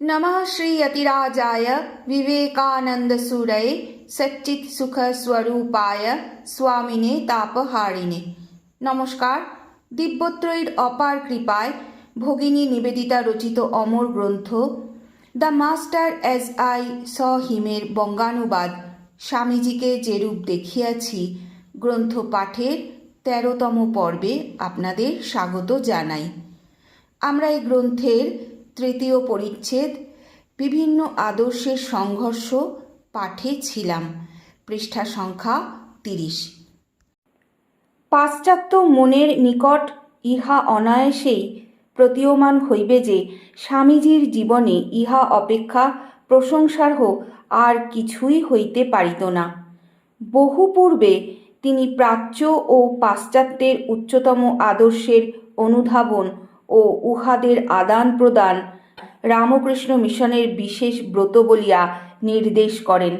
नमः श्रीयतिराजाय विवेकानन्दसुरये सच्चित्सुखस्वरूपाय স্বামিনে তাপহারিণে নমস্কার দিব্যত্রয়ীর অপার কৃপায় ভগিনী নিবেদিতা রচিত অমর গ্রন্থ the master as I saw হিমের বঙ্গানুবাদ স্বামীজিকে যেরূপ দেখিয়াছি গ্রন্থ পাঠের তেরোতম পর্বে আপনাদের স্বাগত জানাই আমরা এই গ্রন্থের তৃতীয় পরিচ্ছেদ, বিভিন্ন আদর্শের সংঘর্ষ পাঠে ছিলাম। পৃষ্ঠা সংখ্যা তিরিশ। পাশ্চাত্য মনের নিকট ইহা অনায়াসেই প্রতীয়মান হইবে যে স্বামীজির জীবনে ইহা অপেক্ষা প্রশংসার্হ আর কিছুই হইতে পারিত না। বহু পূর্বে তিনি প্রাচ্য ও পাশ্চাত্যের উচ্চতম আদর্শের অনুধাবন ও উহাদের আদান প্রদান রামকৃষ্ণ মিশনের বিশেষ ব্রত বলিয়া নির্দেশ করেন।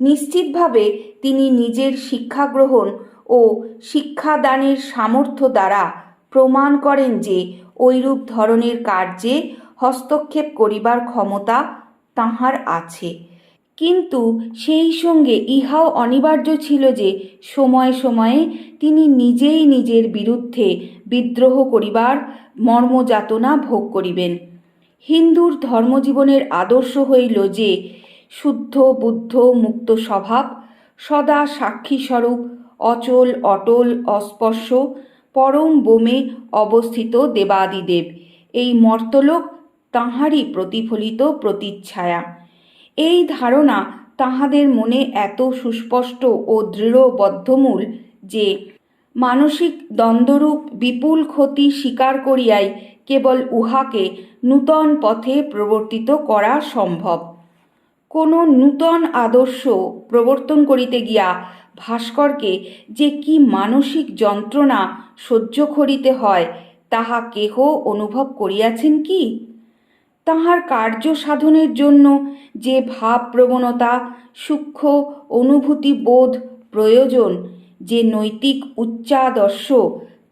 নিশ্চিতভাবে তিনি নিজের শিক্ষাগ্রহণ ও শিক্ষাদানের সামর্থ্য দ্বারা প্রমাণ করেন যে ঐরূপ ধরনের কার্যে হস্তক্ষেপ করিবার ক্ষমতা তাহার আছে। কিন্তু সেই সঙ্গে ইহাও অনিবার্য ছিল যে সময়ে সময়ে তিনি নিজেই নিজের বিরুদ্ধে বিদ্রোহ করিবার মর্মযাতনা ভোগ করিবেন। হিন্দুর ধর্মজীবনের আদর্শ হইল যে শুদ্ধ, বুদ্ধ, মুক্ত স্বভাব, সদা সাক্ষীস্বরূপ, অচল, অটল, অস্পর্শ, পরম বোমে অবস্থিত দেবাদিদেব। এই মর্তলোক তাঁহারই প্রতিফলিত প্রতিচ্ছায়া। এই ধারণা তাহাদের মনে এত সুস্পষ্ট ও দৃঢ় বদ্ধমূল যে মানসিক দ্বন্দ্বরূপ বিপুল ক্ষতি স্বীকার করিয়াই কেবল উহাকে নূতন পথে প্রবর্তিত করা সম্ভব। কোনো নূতন আদর্শ প্রবর্তন করিতে গিয়া ভাস্করকে যে কি মানসিক যন্ত্রণা সহ্য করিতে হয়, তাহা কেহ অনুভব করিয়াছেন কি? তাহার কার্য সাধনের জন্য যে ভাব প্রবণতা, সূক্ষ্ম অনুভূতি বোধ প্রয়োজন, যে নৈতিক উচ্চাদর্শ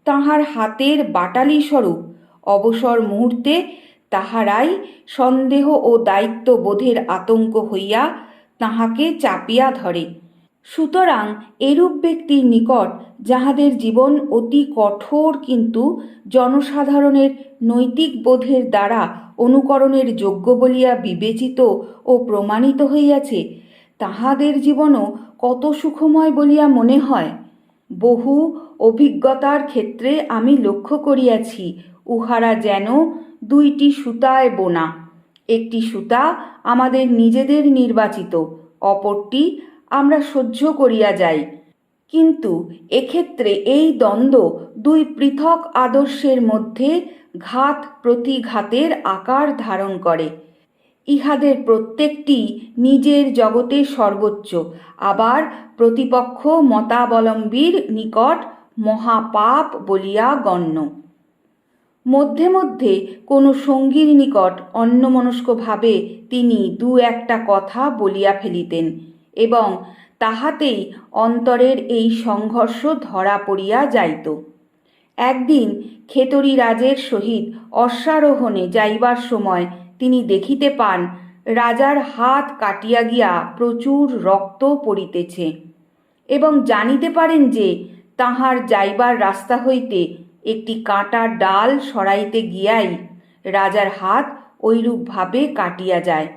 তাহার হাতের বাটালি স্বরূপ অবসর মুহূর্তে তাহারাই সন্দেহ ও দায়িত্ব বোধের আতঙ্ক হইয়া তাহাকে চাপিয়া ধরে। সুতরাং এরূপ ব্যক্তির নিকট যাহাদের জীবন অতি কঠোর কিন্তু জনসাধারণের নৈতিক বোধের দ্বারা অনুকরণের যোগ্য বলিয়া বিবেচিত ও প্রমাণিত হইয়াছে, তাহাদের জীবনও কত সুখময় বলিয়া মনে হয়। বহু অভিজ্ঞতার ক্ষেত্রে আমি লক্ষ্য করিয়াছি, উহারা যেন দুইটি সুতায় বোনা। একটি সুতা আমাদের নিজেদের নির্বাচিত, অপরটি আমরা সহ্য করিয়া যাই। কিন্তু এক্ষেত্রে এই দ্বন্দ্ব দুই পৃথক আদর্শের মধ্যে ঘাত প্রতিঘাতের আকার ধারণ করে। ইহাদের প্রত্যেকটি নিজের জগতে সর্বোচ্চ আবার প্রতিপক্ষ মতাবলম্বীর নিকট মহাপাপ বলিয়া গণ্য। মধ্যে মধ্যে কোনো সঙ্গীর নিকট অন্যমনস্কভাবে তিনি দু একটা কথা বলিয়া ফেলিতেন। এবং তাহাতেই অন্তরের এই সংঘর্ষ ধরা পড়িয়া যাইত। একদিন খেতরি রাজের সহিত অশ্বারোহণে যাইবার সময় তিনি দেখিতে পান, রাজার হাত কাটিয়া গিয়া প্রচুর রক্ত পড়িতেছে এবং জানিতে পারেন যে তাহার যাইবার রাস্তা হইতে একটি কাঁটা ডাল সরাইতে গিয়াই রাজার হাত ঐরূপভাবে কাটিয়া যায়।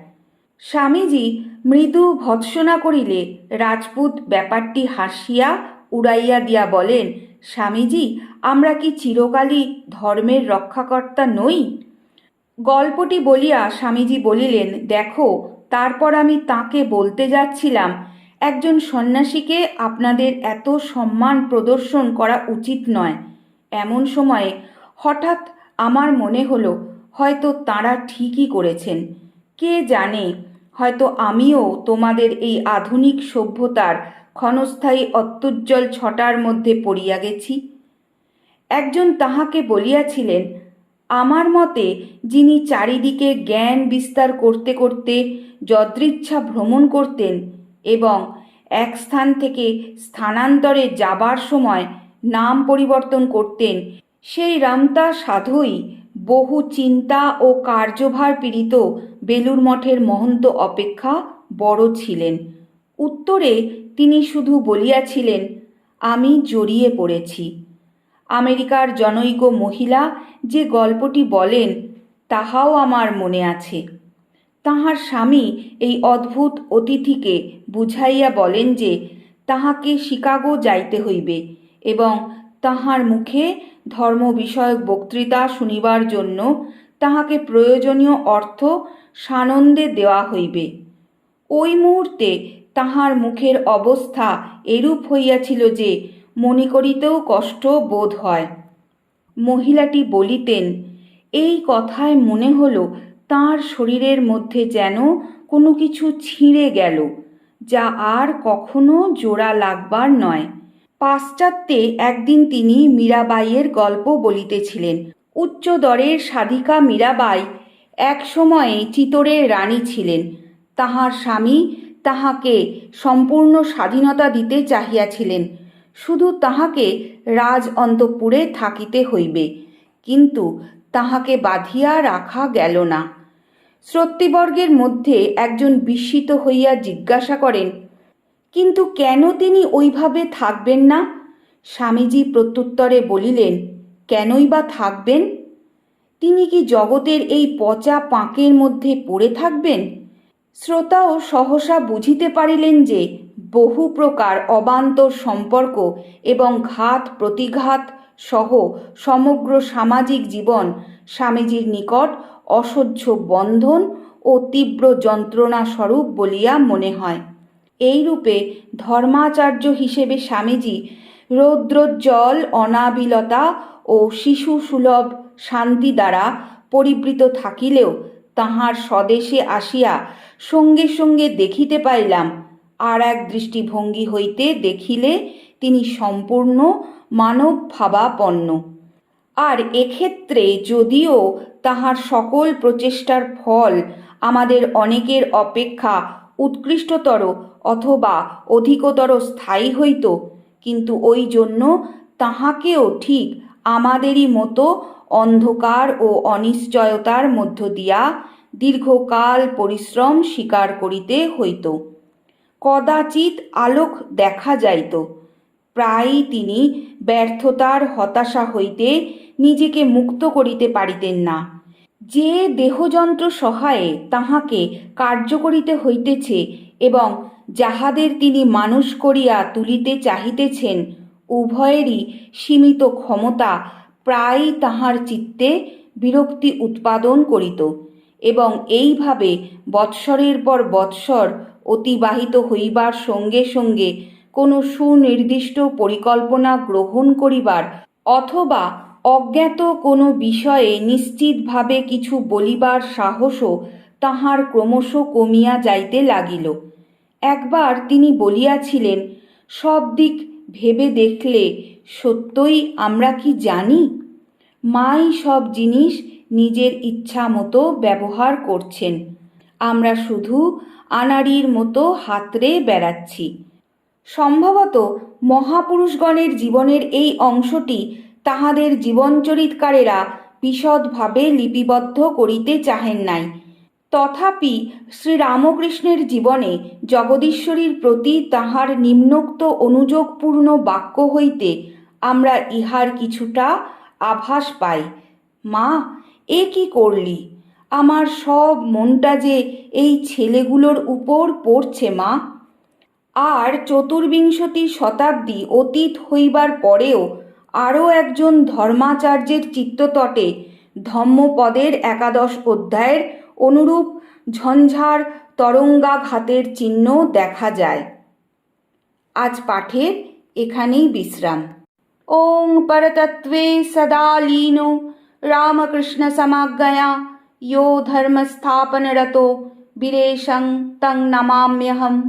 স্বামীজি মৃদু ভৎসনা করিলে রাজপুত ব্যাপারটি হাসিয়া উড়াইয়া দিয়া বলেন, স্বামীজি, আমরা কি চিরকালই ধর্মের রক্ষাকর্তা নই? গল্পটি বলিয়া স্বামীজি বলিলেন, দেখো, তারপর আমি তাকে বলতে যাচ্ছিলাম, একজন সন্ন্যাসীকে আপনাদের এত সম্মান প্রদর্শন করা উচিত নয়। এমন সময়ে হঠাৎ আমার মনে হলো, হয়তো তাঁরা ঠিকই করেছেন। কে জানে হয়তো আমিও তোমাদের এই আধুনিক সভ্যতার ক্ষণস্থায়ী অত্যুজ্জ্বল ছটার মধ্যে পড়িয়া গেছি। একজন তাহাকে বলিয়াছিলেন, আমার মতে যিনি চারিদিকে জ্ঞান বিস্তার করতে করতে যদৃচ্ছা ভ্রমণ করতেন এবং এক স্থান থেকে স্থানান্তরে যাবার সময় নাম পরিবর্তন করতেন, সেই রামতা সাধুই বহু চিন্তা ও কার্যভার পীড়িত বেলুর মঠের মহন্ত অপেক্ষা বড় ছিলেন। উত্তরে তিনি শুধু বলিয়াছিলেন, আমি জড়িয়ে পড়েছি। আমেরিকার জনৈক মহিলা যে গল্পটি বলেন, তাহাও আমার মনে আছে। তাহার স্বামী এই অদ্ভুত অতিথিকে বুঝাইয়া বলেন যে, তাহাকে শিকাগো যাইতে হইবে এবং তাহার মুখে ধর্ম বিষয়ক বক্তৃতা শুনিবার জন্য তাহাকে প্রয়োজনীয় অর্থ সানন্দে দেওয়া হইবে। ওই মুহূর্তে তাহার মুখের অবস্থা এরূপ হইয়াছিল যে মনে করিতেও কষ্ট বোধ হয়। মহিলাটি বলিতেন, এই কথায় মনে হলো তার শরীরের মধ্যে যেন কোনো কিছু ছিঁড়ে গেল, যা আর কখনো জোড়া লাগবার নয়। পাশ্চাত্যে একদিন তিনি মীরাবাইয়ের গল্প বলিতেছিলেন। উচ্চ দরের সাধিকা মীরাবাই এক সময়ে চিতোরের রানী ছিলেন। তাহার স্বামী তাহাকে সম্পূর্ণ স্বাধীনতা দিতে চাহিয়াছিলেন। শুধু তাহাকে রাজ অন্তঃপুরে থাকিতে হইবে, কিন্তু তাহাকে বাঁধিয়া রাখা গেল না। শ্রোতৃবর্গের মধ্যে একজন বিস্মিত হইয়া জিজ্ঞাসা করেন কিন্তু কেন তিনি ওইভাবে থাকবেন না? স্বামীজি প্রত্যুত্তরে বলিলেন, কেনই বা থাকবেন? তিনি কি জগতের এই পচা পাঁকের মধ্যে পড়ে থাকবেন? শ্রোতাও সহসা বুঝিতে পারিলেন যে বহু প্রকার অবান্তর সম্পর্ক এবং ঘাত প্রতিঘাত সহ সমগ্র সামাজিক জীবন স্বামীজির নিকট অসহ্য বন্ধন ও তীব্র যন্ত্রণা স্বরূপ বলিয়া মনে হয়। এইরূপে ধর্মাচার্য হিসেবে স্বামীজি রৌদ্রোজ্জ্বল, অনাবিলতা ও শিশু সুলভ শান্তি দ্বারা পরিবৃত থাকিলেও তাহার স্বদেশে আসিয়া সঙ্গে সঙ্গে দেখিতে পাইলাম আর এক দৃষ্টিভঙ্গি হইতে দেখিলে তিনি সম্পূর্ণ মানব ভাবাপন্ন আর এক্ষেত্রে যদিও তাহার সকল প্রচেষ্টার ফল আমাদের অনেকের অপেক্ষা উৎকৃষ্টতর অথবা অধিকতর স্থায়ী হইত, কিন্তু ওই জন্য তাহাকেও ঠিক আমাদেরই মতো অন্ধকার ও অনিশ্চয়তার মধ্য দিয়া দীর্ঘকাল পরিশ্রম স্বীকার করিতে হইত। কদাচিৎ আলোক দেখা যাইত। প্রায়ই তিনি ব্যর্থতার হতাশা হইতে নিজেকে মুক্ত করিতে পারিতেন না। যে দেহযন্ত্র সহায়ে তাহাকে কার্য করিতে হইতেছে এবং যাহাদের তিনি মানুষ করিয়া তুলিতে চাহিতেছেন, উভয়েরই সীমিত ক্ষমতা প্রায়ই তাহার চিত্তে বিরক্তি উৎপাদন করিত এবং এইভাবে বৎসরের পর বৎসর অতিবাহিত হইবার সঙ্গে সঙ্গে কোনো সুনির্দিষ্ট পরিকল্পনা গ্রহণ করিবার অথবা অজ্ঞাত কোনো বিষয়ে নিশ্চিতভাবে কিছু বলিবার সাহসও তাহার ক্রমশ কমিয়া যাইতে লাগিল। একবার তিনি বলিয়াছিলেন, সব দিক ভেবে দেখলে সত্যই আমরা কি জানি? মাই সব জিনিস নিজের ইচ্ছা মতো ব্যবহার করছেন। আমরা শুধু আনাড়ির মতো হাতড়ে বেড়াচ্ছি। সম্ভবত মহাপুরুষগণের জীবনের এই অংশটি তাহাদের জীবনচরিতকারেরা বিশদভাবে লিপিবদ্ধ করিতে চাহেন নাই। তথাপি শ্রীরামকৃষ্ণের জীবনে জগদীশ্বরীর প্রতি তাহার নিম্নোক্ত অনুযোগপূর্ণ বাক্য হইতে আমরা ইহার কিছুটা আভাস পাই। মা, এ কি করলি? আমার সব মনটা যে এই ছেলেগুলোর উপর পড়ছে মা। আর চতুর্বিংশতি শতাব্দী অতীত হইবার পরেও আরও একজন ধর্মাচার্যের চিত্ততটে ধম্মপদের একাদশ অধ্যায়ের অনুরূপ ঝঞ্ঝার তরঙ্গাঘাতের চিহ্ন দেখা যায় আজ পাঠের এখানেই বিশ্রাম ওং পরতত্ত্বে সদা লীনো রামকৃষ্ণ সমাজ্ঞয়া यो धर्मस्थापनरतो वीरेशं तं नमाम्यहम्